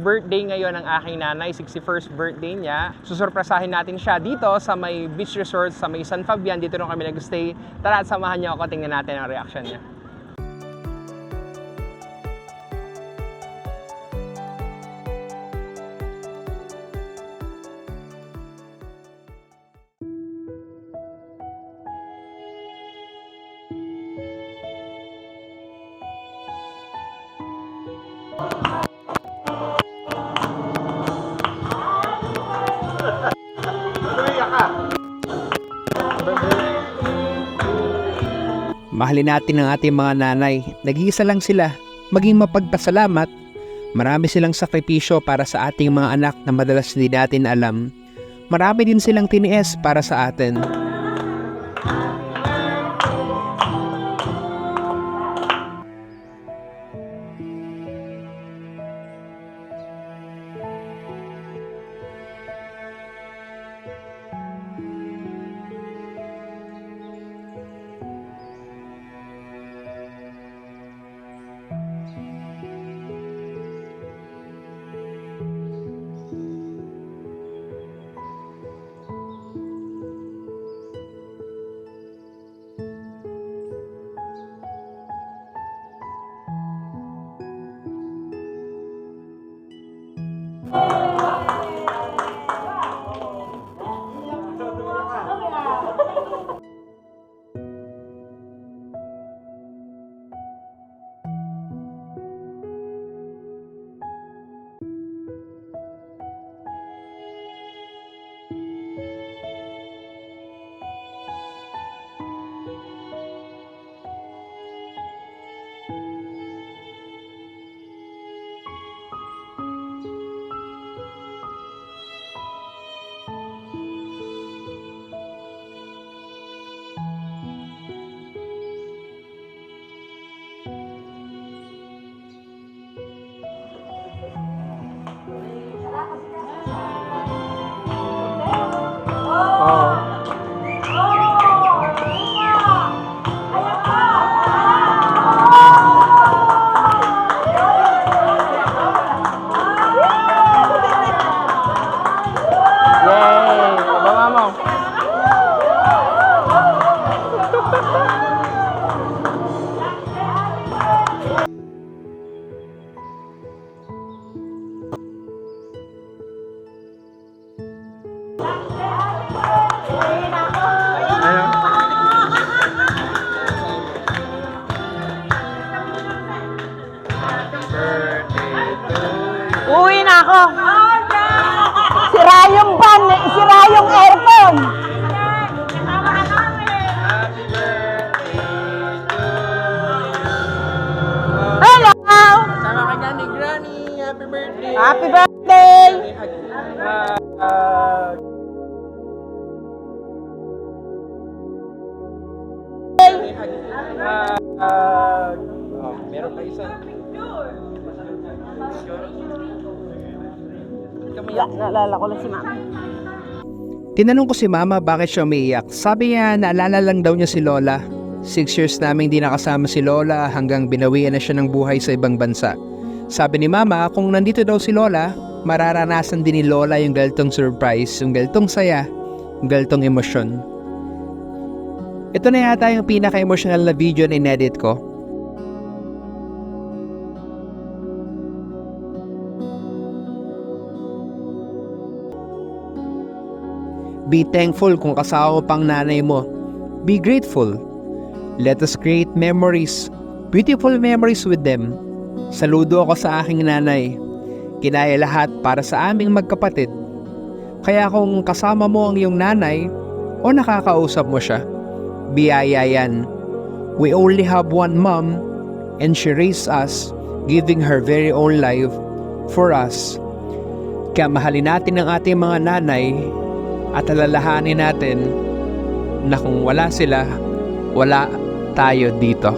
Birthday ngayon ng aking nanay, 61st birthday niya. Susurpresahin natin siya dito sa may beach resort sa may San Fabian. Dito rin kami nag-stay. Tara at samahan niyo ako, tingnan natin ang reaction niya. Mahalin natin ang ating mga nanay. Nag-iisa lang sila. Maging mapagpasalamat. Marami silang sakripisyo para sa ating mga anak na madalas hindi natin alam. Marami din silang tiniis para sa atin. Ako. Sira yung eh, sira yung aircon. Hello! Sama ka niya ni Granny. Happy birthday! Happy birthday! Ah, ah, ah, oh, meron pa isa. Ya, naalala ko lang si mama. Tinanong ko si mama bakit siya umiiyak. Sabi niya naalala lang daw niya si Lola. Six years namin di nakasama si Lola hanggang binawian na siya ng buhay sa ibang bansa. Sabi ni mama kung nandito daw si Lola, mararanasan din ni Lola yung galtong surprise, yung galtong saya, yung galtong emosyon. Ito na yata yung pinaka-emotional na video na inedit ko. Be thankful kung kasama mo pang nanay mo. Be grateful. Let us create memories. Beautiful memories with them. Saludo ako sa aking nanay. Kinaya lahat para sa aming magkapatid. Kaya kung kasama mo ang iyong nanay o nakakausap mo siya, biyaya yan. We only have one mom and she raised us, giving her very own life for us. Kaya mahalin natin ang ating mga nanay at alalahanin natin na kung wala sila, wala tayo dito.